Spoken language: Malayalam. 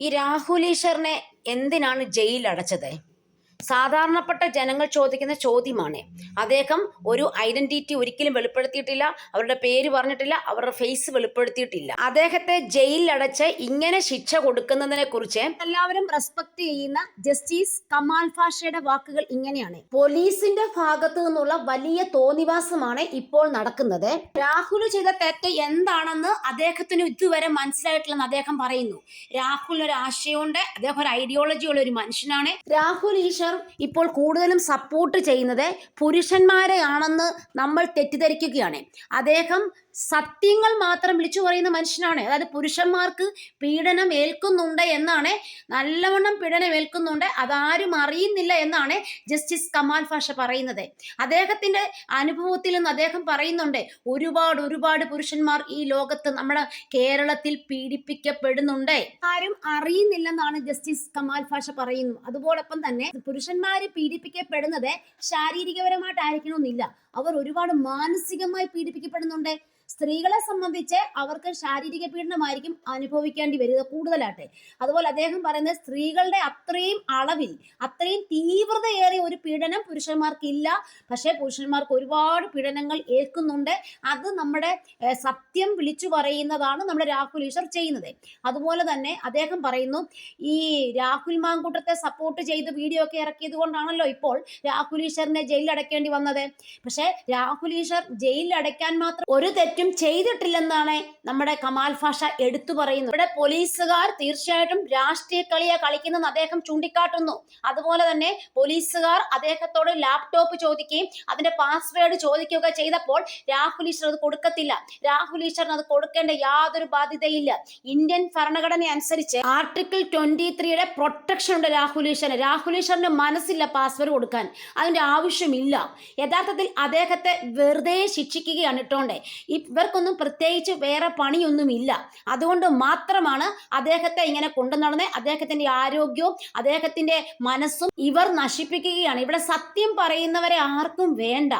ഈ രാഹുൽ ഈശ്വറിനെ എന്തിനാണ് ജയിലിൽ അടച്ചത് സാധാരണപ്പെട്ട ജനങ്ങൾ ചോദിക്കുന്ന ചോദ്യമാണ്. അദ്ദേഹം ഒരു ഐഡന്റിറ്റി ഒരിക്കലും വെളിപ്പെടുത്തിയിട്ടില്ല അവരുടെ പേര് പറഞ്ഞിട്ടില്ല അവരുടെ ഫേസ് വെളിപ്പെടുത്തിയിട്ടില്ല. അദ്ദേഹത്തെ ജയിലിലടച്ച് ഇങ്ങനെ ശിക്ഷ കൊടുക്കുന്നതിനെ കുറിച്ച് എല്ലാവരും റെസ്പെക്ട് ചെയ്യുന്ന ജസ്റ്റിസ് കമാൽ ഫാഷയുടെ വാക്കുകൾ ഇങ്ങനെയാണ്. പോലീസിന്റെ ഭാഗത്തു നിന്നുള്ള വലിയ തോന്നിവാസമാണ് ഇപ്പോൾ നടക്കുന്നത്. രാഹുൽ ചെയ്ത തെറ്റ് എന്താണെന്ന് അദ്ദേഹത്തിന് ഇതുവരെ മനസ്സിലായിട്ടില്ലെന്ന് അദ്ദേഹം പറയുന്നു. രാഹുൽ ഒരു ആശയമുണ്ട് അദ്ദേഹം ഒരു ഐഡിയോളജി ഉള്ള ഒരു മനുഷ്യനാണ്. രാഹുൽ ഈശ്വർ ഇപ്പോൾ കൂടുതലും സപ്പോർട്ട് ചെയ്യുന്നത് പുരുഷന്മാരെയാണെന്ന് നമ്മൾ തെറ്റിദ്ധരിക്കുകയാണ്. അദ്ദേഹം സത്യങ്ങൾ മാത്രം വിളിച്ചു പറയുന്ന മനുഷ്യനാണ്. അതായത് പുരുഷന്മാർക്ക് പീഡനം ഏൽക്കുന്നുണ്ട് എന്നാണ് നല്ലവണ്ണം പീഡനം ഏൽക്കുന്നുണ്ട് അതാരും അറിയുന്നില്ല എന്നാണ് ജസ്റ്റിസ് കമാൽ ഫാഷ പറയുന്നത്. അദ്ദേഹത്തിന്റെ അനുഭവത്തിൽ നിന്ന് അദ്ദേഹം പറയുന്നുണ്ട് ഒരുപാട് ഒരുപാട് പുരുഷന്മാർ ഈ ലോകത്ത് നമ്മുടെ കേരളത്തിൽ പീഡിപ്പിക്കപ്പെടുന്നുണ്ട്. ആരും അറിയുന്നില്ലെന്നാണ് ജസ്റ്റിസ് കമാൽ ഫാഷ പറയുന്നു അതുപോലൊപ്പം തന്നെ പുരുഷന്മാര് പീഡിപ്പിക്കപ്പെടുന്നത് ശാരീരികപരമായിട്ടായിരിക്കണമെന്നില്ല. അവർ ഒരുപാട് മാനസികമായി പീഡിപ്പിക്കപ്പെടുന്നുണ്ട്. സ്ത്രീകളെ സംബന്ധിച്ച് അവർക്ക് ശാരീരിക പീഡനമായിരിക്കും അനുഭവിക്കേണ്ടി വരിക കൂടുതലാട്ടെ. അതുപോലെ അദ്ദേഹം പറയുന്നത് സ്ത്രീകളുടെ അത്രയും അളവിൽ അത്രയും തീവ്രതയേറിയ ഒരു പീഡനം പുരുഷന്മാർക്കില്ല. പക്ഷേ പുരുഷന്മാർക്ക് ഒരുപാട് പീഡനങ്ങൾ ഏൽക്കുന്നുണ്ട്. അത് നമ്മുടെ സത്യം വിളിച്ചു പറയുന്നതാണ് നമ്മുടെ രാഹുൽ ഈശ്വർ ചെയ്യുന്നത്. അതുപോലെ തന്നെ അദ്ദേഹം പറയുന്നു ഈ രാഹുൽ മാങ്കൂട്ടത്തെ സപ്പോർട്ട് ചെയ്ത് വീഡിയോ ഒക്കെ ഇറക്കിയത് കൊണ്ടാണല്ലോ ഇപ്പോൾ രാഹുൽ ഈശ്വറിനെ ജയിലിൽ അടയ്ക്കേണ്ടി വന്നത്. പക്ഷേ രാഹുൽ ഈശ്വർ ജയിലിൽ അടയ്ക്കാൻ മാത്രം ഒരു തെറ്റും ചെയ്തിട്ടില്ലെന്നാണ് നമ്മുടെ കമാൽ ഭാഷ എടുത്തു പറയുന്നത്. ഇവിടെ പോലീസുകാർ തീർച്ചയായിട്ടും രാഷ്ട്രീയ കളിയാ കളിക്കുന്നെന്ന് അദ്ദേഹം ചൂണ്ടിക്കാട്ടുന്നു. അതുപോലെ തന്നെ പോലീസുകാർ അദ്ദേഹത്തോട് ലാപ്ടോപ്പ് ചോദിക്കുകയും അതിന്റെ പാസ്വേഡ് ചോദിക്കുകയൊക്കെ ചെയ്തപ്പോൾ രാഹുൽ ഈശ്വർ അത് കൊടുക്കത്തില്ല. രാഹുൽ ഈശ്വറിന് അത് കൊടുക്കേണ്ട യാതൊരു ബാധ്യതയില്ല. ഇന്ത്യൻ ഭരണഘടന അനുസരിച്ച് ആർട്ടിക്കിൾ ട്വന്റി ത്രീയുടെ പ്രൊട്ടക്ഷൻ ഉണ്ട് രാഹുൽ ഈശ്വരന് രാഹുൽ ഈശ്വറിന് മനസ്സില്ല പാസ്വേഡ് കൊടുക്കാൻ. അതിന്റെ ആവശ്യമില്ല. യഥാർത്ഥത്തിൽ അദ്ദേഹത്തെ വെറുതെ ശിക്ഷിക്കുകയാണ് ഇട്ടോണ്ടേ. ഇവർക്കൊന്നും പ്രത്യേകിച്ച് വേറെ പണിയൊന്നുമില്ല. അതുകൊണ്ട് മാത്രമാണ് അദ്ദേഹത്തെ ഇങ്ങനെ കൊണ്ടു നടന്ന്. അദ്ദേഹത്തിന്റെ ആരോഗ്യവും അദ്ദേഹത്തിന്റെ മനസ്സും ഇവർ നശിപ്പിക്കുകയാണ്. ഇവിടെ സത്യം പറയുന്നവരെ ആർക്കും വേണ്ട.